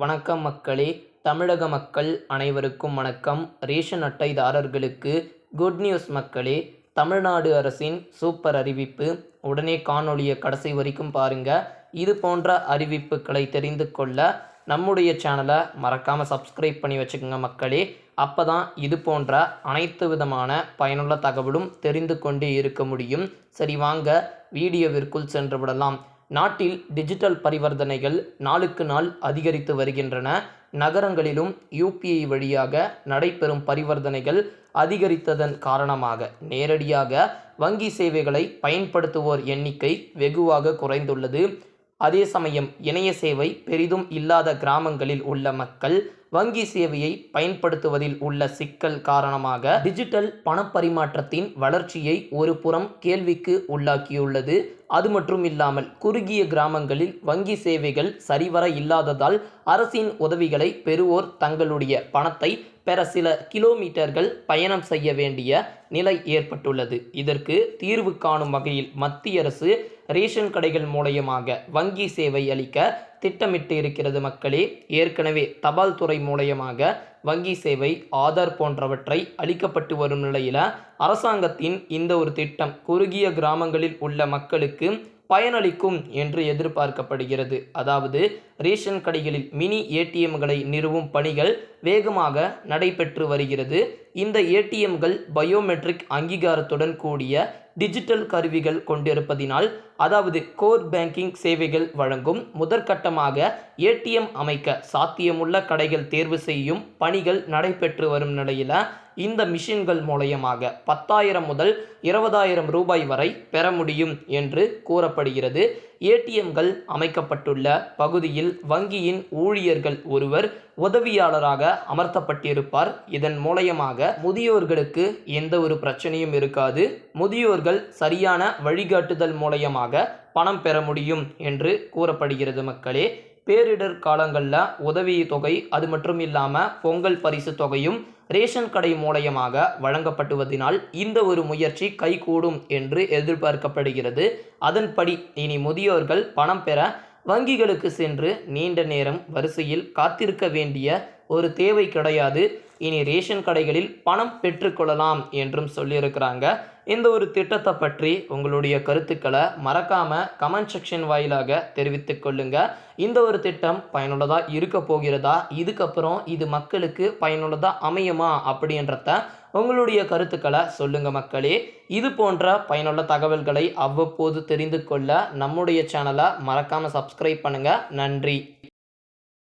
வணக்கம் மக்களே தமிழக மக்கள் அனைவருக்கும் வணக்கம். ரேஷன் அட்டைதாரர்களுக்கு குட் நியூஸ் மக்களே தமிழ்நாடு அரசின் சூப்பர் அறிவிப்பு. உடனே காணொளியை கடைசி வரைக்கும் பாருங்க. இது போன்ற அறிவிப்புகளை தெரிந்து கொள்ள நம்முடைய சேனலை மறக்காமல் சப்ஸ்கிரைப் பண்ணி வச்சுக்கோங்க மக்களே. அப்போ தான் இது போன்ற அனைத்து விதமான பயனுள்ள தகவலும் தெரிந்து கொண்டே இருக்க முடியும். சரி வாங்க வீடியோவிற்குள் சென்று விடலாம். நாட்டில் டிஜிட்டல் பரிவர்த்தனைகள் நாளுக்கு நாள் அதிகரித்து வருகின்றன. நகரங்களிலும் யூபிஐ வழியாக நடைபெறும் பரிவர்த்தனைகள் அதிகரித்ததன் காரணமாக நேரடியாக வங்கி சேவைகளை பயன்படுத்துவோர் எண்ணிக்கை வெகுவாக குறைந்துள்ளது. அதே சமயம் இணைய சேவை பெரிதும் இல்லாத கிராமங்களில் உள்ள மக்கள் வங்கி சேவையை பயன்படுத்துவதில் உள்ள சிக்கல் காரணமாக டிஜிட்டல் பணப்பரிமாற்றத்தின் வளர்ச்சியை ஒரு புறம் கேள்விக்கு உள்ளாக்கியுள்ளது. அது மட்டும் இல்லாமல் குறுகிய கிராமங்களில் வங்கி சேவைகள் சரிவர இல்லாததால் அரசின் உதவிகளை பெறுவோர் தங்களுடைய பணத்தை பெற சில கிலோமீட்டர்கள் பயணம் செய்ய வேண்டிய நிலை ஏற்பட்டுள்ளது. இதற்கு தீர்வு காணும் வகையில் மத்திய அரசு ரேஷன் கடைகள் மூலயமாக வங்கி சேவை அளிக்க திட்டமிட்டு இருக்கிறது மக்களே. ஏற்கனவே தபால் துறை மூலயமாக வங்கி சேவை ஆதார் போன்றவற்றை அளிக்கப்பட்டு வரும் நிலையில் அரசாங்கத்தின் இந்த ஒரு திட்டம் குறுகிய கிராமங்களில் உள்ள மக்களுக்கு பயனளிக்கும் என்று எதிர்பார்க்கப்படுகிறது. அதாவது ரேஷன் கடைகளில் மினி ஏடிஎம்களை நிறுவும் பணிகள் வேகமாக நடைபெற்று வருகிறது. இந்த ஏடிஎம்கள் பயோமெட்ரிக் அங்கீகாரத்துடன் கூடிய டிஜிட்டல் கருவிகள் கொண்டிருப்பதினால் அதாவது கோர் பேங்கிங் சேவைகள் வழங்கும் முதற்கட்டமாக ஏடிஎம் அமைக்க சாத்தியமுள்ள கடைகள் தேர்வு செய்யும் பணிகள் நடைபெற்று வரும் நிலையில் இந்த மிஷின்கள் மூலயமாக பத்தாயிரம் முதல் இருபதாயிரம் ரூபாய் வரை பெற முடியும் என்று கூறப்படுகிறது. ஏடிஎம்கள் அமைக்கப்பட்டுள்ள பகுதியில் வங்கியின் ஊழியர்கள் ஒருவர் உதவியாளராக அமர்த்தப்பட்டிருப்பார். இதன் மூலயமாக முதியோர்களுக்கு எந்த ஒரு பிரச்சனையும் இருக்காது. முதியோர்கள் சரியான வழிகாட்டுதல் மூலயமாக பணம் பெற முடியும் என்று கூறப்படுகிறது மக்களே. பேரிடர் காலங்களில் உதவி தொகை அது மட்டும் இல்லாமல் பொங்கல் பரிசு தொகையும் ரேஷன் கடை மூலயமாக வழங்கப்பட்டுவதினால் இந்த ஒரு முயற்சி கைகூடும் என்று எதிர்பார்க்கப்படுகிறது. அதன்படி இனி முதியோர்கள் பணம் பெற வங்கிகளுக்கு சென்று நீண்ட நேரம் வரிசையில் காத்திருக்க வேண்டிய ஒரு தேவை கிடையாது. இனி ரேஷன் கடைகளில் பணம் பெற்றுக்கொள்ளலாம் என்றும் சொல்லியிருக்கிறாங்க. இந்த ஒரு திட்டத்தை பற்றி உங்களுடைய கருத்துக்களை மறக்காமல் கமெண்ட் செக்ஷன் வாயிலாக தெரிவித்துக் கொள்ளுங்க. இந்த ஒரு திட்டம் பயனுள்ளதாக இருக்க போகிறதா? இதுக்கப்புறம் இது மக்களுக்கு பயனுள்ளதாக அமையுமா? அப்படின்றத உங்களுடைய கருத்துக்களை சொல்லுங்க மக்களே. இது போன்ற பயனுள்ள தகவல்களை அவ்வப்போது தெரிந்து கொள்ள நம்முடைய சேனலை மறக்காமல் சப்ஸ்கிரைப் பண்ணுங்கள் நன்றி.